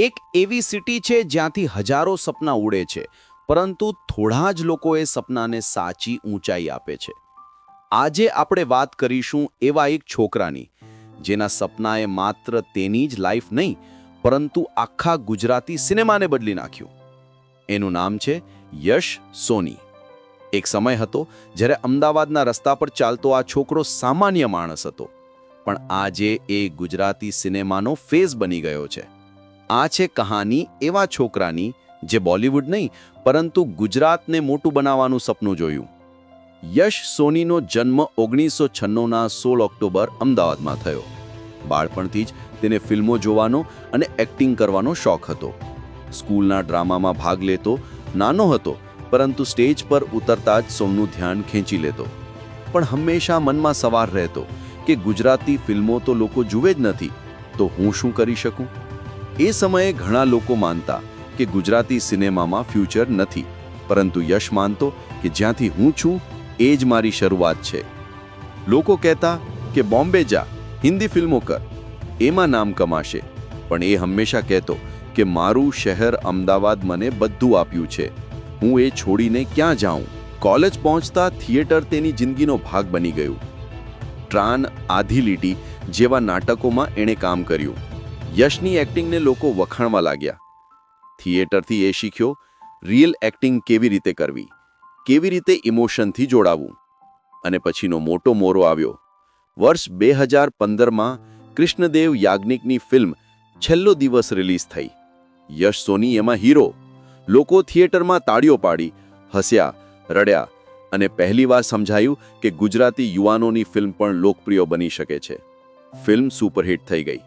એક એવી સિટી છે જ્યાંથી હજારો સપના ઉડે છે, પરંતુ થોડા જ લોકો એ સપનાને સાચી ઊંચાઈ આપે છે. આજે આપણે વાત કરીશું એવા એક છોકરાની, જેના સપનાએ માત્ર તેની જ લાઈફ નહીં, પરંતુ આખા ગુજરાતી સિનેમાને બદલી નાખ્યું. એનું નામ છે યશ સોની. એક સમય હતો જ્યારે અમદાવાદના રસ્તા પર ચાલતો આ છોકરો સામાન્ય માણસ હતો, પણ આજે એ ગુજરાતી સિનેમાનો ફેઝ બની ગયો છે. આ છે કહાની એવા છોકરાની જે બોલિવૂડ નહીં, પરંતુ ગુજરાતને મોટું બનાવવાનું સપનું જોયું. યશ સોનીનો જન્મ ઓગણીસો છન્નુંના સોળ ઓક્ટોબર અમદાવાદમાં થયો. બાળપણથી જ તેને ફિલ્મો જોવાનો અને એક્ટિંગ કરવાનો શોખ હતો. સ્કૂલના ડ્રામામાં ભાગ લેતો, નાનો હતો, પરંતુ સ્ટેજ પર ઉતરતા જ સૌનું ધ્યાન ખેંચી લેતો. પણ હંમેશા મનમાં સવાર રહેતો કે ગુજરાતી ફિલ્મો તો લોકો જુએ જ નથી, તો હું શું કરી શકું? એ સમયે ઘણા લોકો માનતા કે ગુજરાતી સિનેમામાં ફ્યુચર નથી, પરંતુ યશ માનતો કે જ્યાંથી હું છું, એ જ મારી શરૂઆત છે. લોકો કહેતા કે બોમ્બે જા, હિન્દી ફિલ્મો કર, એમાં નામ કમાશે, પણ એ હંમેશા કહેતો કે મારું શહેર અમદાવાદ મને બધું આપ્યું છે, હું એ છોડીને ક્યાં જાઉં? કોલેજ પહોંચતા થિયેટર તેની જિંદગીનો ભાગ બની ગયું. ટ્રાન આધી લીટી જેવા નાટકોમાં એણે કામ કર્યું. યશની એક્ટિંગને લોકો વખાણવા લાગ્યા. થિયેટરથી એ શીખ્યો રિયલ એક્ટિંગ કેવી રીતે કરવી? કેવી રીતે ઇમોશનથી જોડાવું? અને પછીનો મોટો મોરો આવ્યો. વર્ષ બે હજાર પંદરમાં કૃષ્ણદેવ યાજ્ઞિકની ફિલ્મ છેલ્લો દિવસ રિલીઝ થઈ. યશ સોની એમાં હીરો. લોકો થિયેટરમાં તાળીઓ પાડી, હસ્યા, રડ્યા અને પહેલીવાર સમજાયું કે ગુજરાતી યુવાનોની ફિલ્મ પણ લોકપ્રિય બની શકે છે. ફિલ્મ સુપરહિટ થઈ ગઈ.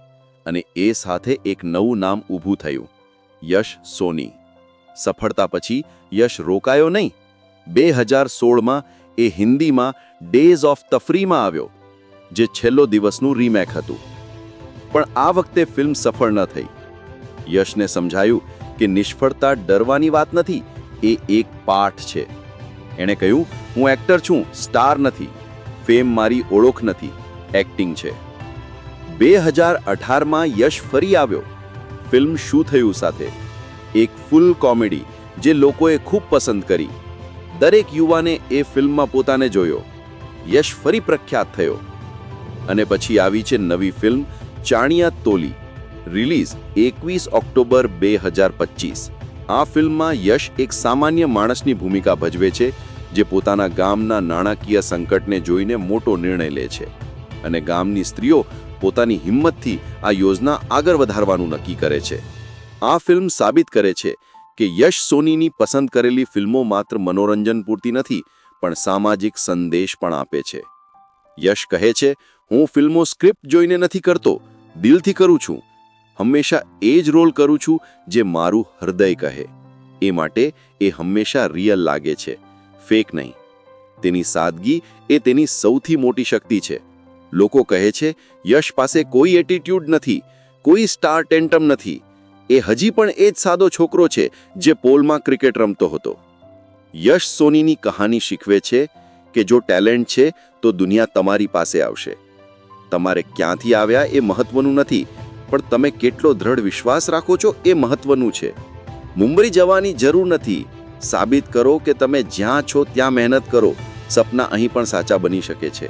અને એ સાથે એક નવું નામ ઊભું થયું. યશ સોની. સફળતા પછી યશ રોકાયો નહીં. બે હજાર સોળમાં એ હિન્દીમાં ડેઝ ઓફ તફરીમાં આવ્યો, જે છેલ્લો દિવસનું રીમેક હતું. પણ આ વખતે ફિલ્મ સફળ ન થઈ. યશને સમજાયું કે નિષ્ફળતા ડરવાની વાત નથી, એ એક પાઠ છે. એણે કહ્યું, હું એક્ટર છું સ્ટાર નથી. ફેમ મારી ઓળખ નથી. એક્ટિંગ છે. બે હજાર અઢારમાં યશ ફરી આવ્યો. ફિલ્મ શું થયું સાથે? એક ફૂલ કોમેડી જે લોકોએ ખૂબ પસંદ કરી. દરેક યુવાને એ ફિલ્મમાં પોતાને જોયો. યશ ફરી પ્રખ્યાત થયો. અને પછી આવી છે નવી ફિલ્મ ચાણિયા તોલી, રિલીઝ એકવીસ ઓક્ટોબર બે હજાર પચીસ. આ ફિલ્મમાં યશ એક સામાન્ય માણસની ભૂમિકા ભજવે છે, જે પોતાના ગામના નાણાકીય સંકટને જોઈને મોટો નિર્ણય લે છે. અને ગામની સ્ત્રીઓ પોતાની હિંમતથી આ યોજના આગળ વધારવાનું નક્કી કરે છે. આ ફિલ્મ સાબિત કરે છે કે યશ સોનીની પસંદ કરેલી ફિલ્મો માત્ર મનોરંજન પૂરતી નથી, પણ સામાજિક સંદેશ પણ આપે છે. યશ કહે છે, હું ફિલ્મો સ્ક્રિપ્ટ જોઈને નથી કરતો, દિલથી કરું છું. હંમેશા એ જ રોલ કરું છું જે મારું હૃદય કહે. એ માટે એ હંમેશા રિયલ લાગે છે, ફેક નહીં. તેની સાદગી એ તેની સૌથી મોટી શક્તિ છે. લોકો કહે છે, યશ પાસે કોઈ એટીટ્યુડ નથી, કોઈ સ્ટાર ટેન્ટમ નથી. એ હજી પણ એ જ સાદો છોકરો છે જે પોલમાં ક્રિકેટ રમતો હતો. યશ સોનીની કહાની શીખવે છે કે જો ટેલેન્ટ છે, તો દુનિયા તમારી પાસે આવશે. તમારે ક્યાંથી આવ્યા એ મહત્વનું નથી, પણ તમે કેટલો દ્રઢ વિશ્વાસ રાખો છો એ મહત્વનું છે. મુંબઈ જવાની જરૂર નથી. સાબિત કરો કે તમે જ્યાં છો ત્યાં મહેનત કરો. સપના અહીં પણ સાચા બની શકે છે.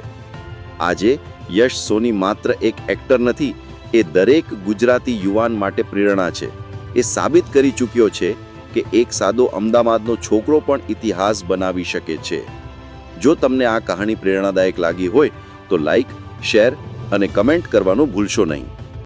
આજે યશ સોની માત્ર એક એક્ટર નથી, એ દરેક ગુજરાતી યુવાન માટે પ્રેરણા છે. એ સાબિત કરી ચૂક્યો છે કે એક સાદો અમદાવાદનો છોકરો પણ ઇતિહાસ બનાવી શકે છે. જો તમને આ કહાણી પ્રેરણાદાયક લાગી હોય તો લાઈક શેર અને કમેન્ટ કરવાનું ભૂલશો નહીં.